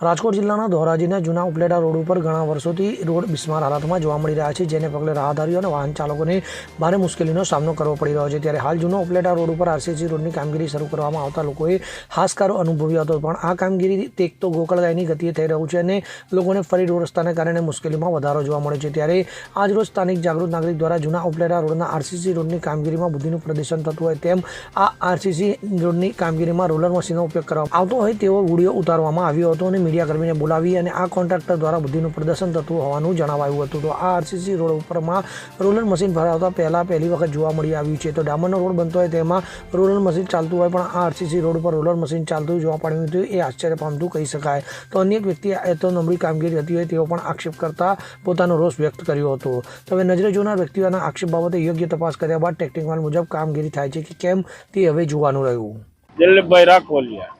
રાજકોટ જિલ્લાના ધોરાજીના જૂના ઉપલેટા રોડ ઉપર ઘણા વર્ષોથી રોડ બિસ્માર હાલતમાં જોવા મળી રહ્યા છે, જેને પગલે રાહદારીઓ અને વાહન ચાલકોને ભારે મુશ્કેલીનો સામનો કરવો પડી રહ્યો છે. ત્યારે હાલ જૂનો ઉપલેટા રોડ ઉપર આરસીસી રોડની કામગીરી શરૂ કરવામાં આવતા લોકોએ હાશકારો અનુભવ્યો હતો, પણ આ કામગીરી તેક તો ગોકળગાયની ગતિએ થઈ રહ્યું છે અને લોકોને ફરી રોડ રસ્તાને કારણે મુશ્કેલીમાં વધારો જોવા મળે છે. ત્યારે આજરોજ સ્થાનિક જાગૃત નાગરિક દ્વારા જૂના ઉપલેટા રોડના આરસીસી રોડની કામગીરીમાં બુદ્ધિનું પ્રદર્શન થતું હોય તેમ આ આરસીસી રોડની કામગીરીમાં રોલર મશીનનો ઉપયોગ કરવામાં આવતો હોય તેવો વીડિયો ઉતારવામાં આવ્યો હતો અને મીડિયા કર્મીને બોલાવી અને આ કોન્ટ્રાક્ટર દ્વારા બુદ્ધિનું પ્રદર્શન થતું હોવાનું જણાવાયું હતું. તો આ આરસીસી રોડ ઉપરમાં રોલર મશીન ભરાવતા પહેલાં પહેલી વખત જોવા મળી આવ્યું છે. તો ડામરનો રોડ બનતો હોય તેમાં રોલર મશીન ચાલતું હોય પણ આ આરસીસી રોડ ઉપર રોલર મશીન ચાલતું જોવા પડ્યું હતું. એ આશ્ચર્ય પામતું કહી શકાય. તો અન્ય એક વ્યક્તિ તો નબળી કામગીરી હતી હોય તેઓ પણ આક્ષેપ કરતા પોતાનો રોષ વ્યક્ત કર્યો હતો. તો હવે નજરે જોનાર વ્યક્તિઓના આક્ષેપ બાબતે યોગ્ય તપાસ કર્યા બાદ ટેકનિકલ મુજબ કામગીરી થાય છે કે કેમ તે હવે જોવાનું રહ્યું. દિલીપભાઈ રાખોલિયા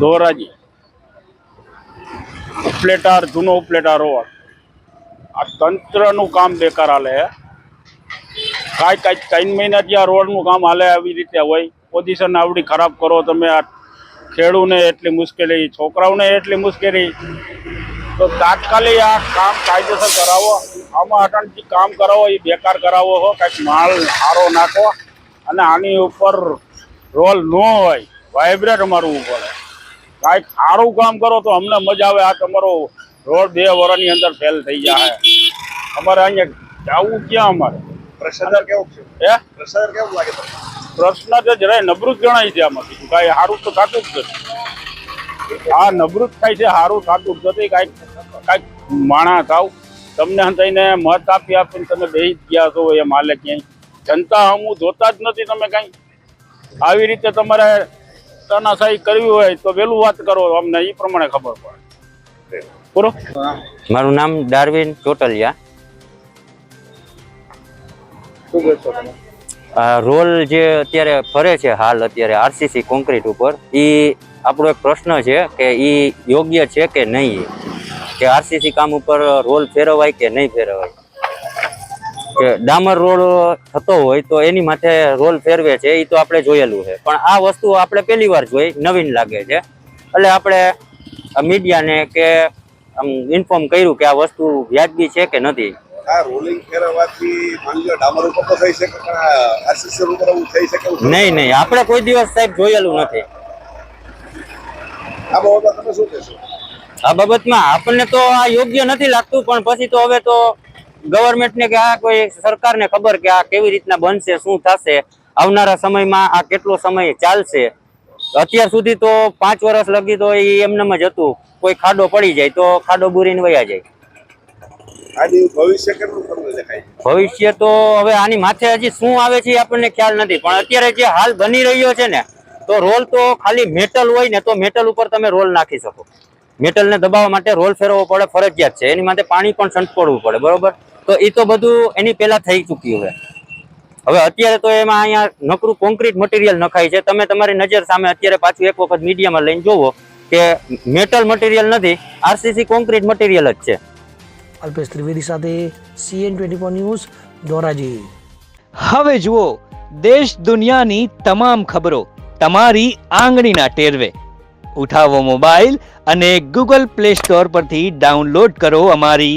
ધોરાજી. ઉપલેટાર, જૂનો ઉપલેટાર રોડ આ તંત્રનું કામ બેકાર હાલે હે. કાંઈ કાંઈ ત્રણ મહિનાથી આ રોડનું કામ હાલે આવી રીતે હોય પોઝિશન આવડી ખરાબ કરો તમે આ ખેડૂને એટલી મુશ્કેલી, છોકરાઓને એટલી મુશ્કેલી. તો તાત્કાલિક આ કામ કાયદેસર કરાવો. આમાં અટણથી કામ કરાવો, એ બેકાર કરાવો હો. કાંઈક માલ સારો નાખો. અને આની ઉપર રોલ ન હોય વાઇબ્રેટ મારવું પડે કાંઈક સારું કામ કરો તો અમને મજા આવે. આ તમારો રોડ બે વર્ષની અંદર ફેલ થઈ જાય. અમારે અહીંયા જવું ક્યાં અમારે? પ્રસાદર કેવું છે? હે? પ્રસાદર કેવું લાગે જરાય નબળું જ ગણાય છે આમાં બીજું કાંઈ સારું તો થતું જ નથી. આ નબળું જ થાય છે સારું થતું જ નથી કાંઈક કાંઈક માણા થાવ. તમને થઈને મત આપી આપીને તમે બેસી ગયા છો એ માલે ક્યાંય જનતા હમું જોતા જ નથી તમે કાંઈ. આવી રીતે તમારે તનાશાહી કરવી હોય તો વહેલું વાત કરો અમને એ પ્રમાણે ખબર પડે. પૂરો મારું નામ ડાર્વિન ચોટલિયા. રોલ જે અત્યારે ફરે છે હાલ અત્યારે આરસીસી કોન્ક્રીટ ઉપર એ આપણો એક પ્રશ્ન છે કે એ યોગ્ય છે કે નહીં? કે આરસીસી કામ ઉપર રોલ ફેરવાય કે નહીં ફેરવાય? કે ડામર રોડ થતો હોય તો એની માથે રોલ ફેરવે છે એ તો આપણે જોયેલું છે. પણ આ વસ્તુ આપણે પહેલી વાર જોઈ નવીન લાગે છે. એટલે આપણે મીડિયાને કે આમ ઇન્ફોર્મ કર્યું કે આ વસ્તુ વ્યાજબી છે કે નથી. આ રોલિંગ ફેરવવાથી માની ડામર ઉપર તો થઈ શકે પણ આરસીસી ઉપર એવું થઈ શકે નહીં નહીં આપણે કોઈ દિવસ સાહેબ જોયેલું નથી. આ બાબતમાં તમે શું કહેશો? આ બાબતમાં આપણને તો આ યોગ્ય નથી લાગતું પણ પછી તો હવે તો ગવર્મેન્ટને કે આ કોઈ સરકારને ખબર કે આ કેવી રીતના બનશે શું થશે? આવનારા સમયમાં આ કેટલો સમય ચાલશે? અત્યાર સુધી તો પાંચ વર્ષ લગી તો એ એમનેમ જ હતું. કોઈ ખાડો પડી જાય તો ખાડો બુરીને વયા જાય. ભવિષ્ય કેટલું દેખાય ભવિષ્ય તો હવે આની માથે હજી શું આવે છે આપણને ખ્યાલ નથી. પણ અત્યારે જે હાલ બની રહ્યો છે ને તો રોલ તો ખાલી મેટલ હોય ને તો મેટલ ઉપર તમે રોલ નાખી શકો. મેટલને દબાવવા માટે રોલ ફેરવવો પડે ફરજિયાત છે. એની માટે પાણી પણ છંટપડવું પડે બરોબર? તો એ તો બધું એની પહેલા થઈ ચૂક્યું છે. હવે અત્યારે તો એમાં અહીંયા નકરું કોન્ક્રીટ મટીરિયલ નખાય છે. તમે તમારી નજર સામે અત્યારે પાછું એક વખત મીડિયામાં લઈને જોવો કે મેટલ મટીરિયલ નથી આરસીસી કોન્ક્રીટ મટીરિયલ જ છે. અલ્પેશ ત્રિવેદી સાથે સીએન ટ્વેન્ટી ન્યૂઝ ધોરાજી. હવે જુઓ દેશ દુનિયાની તમામ ખબરો તમારી આંગળીના ટેરવે. ઉઠાવો મોબાઈલ અને ગૂગલ પ્લે સ્ટોર પરથી ડાઉનલોડ કરો અમારી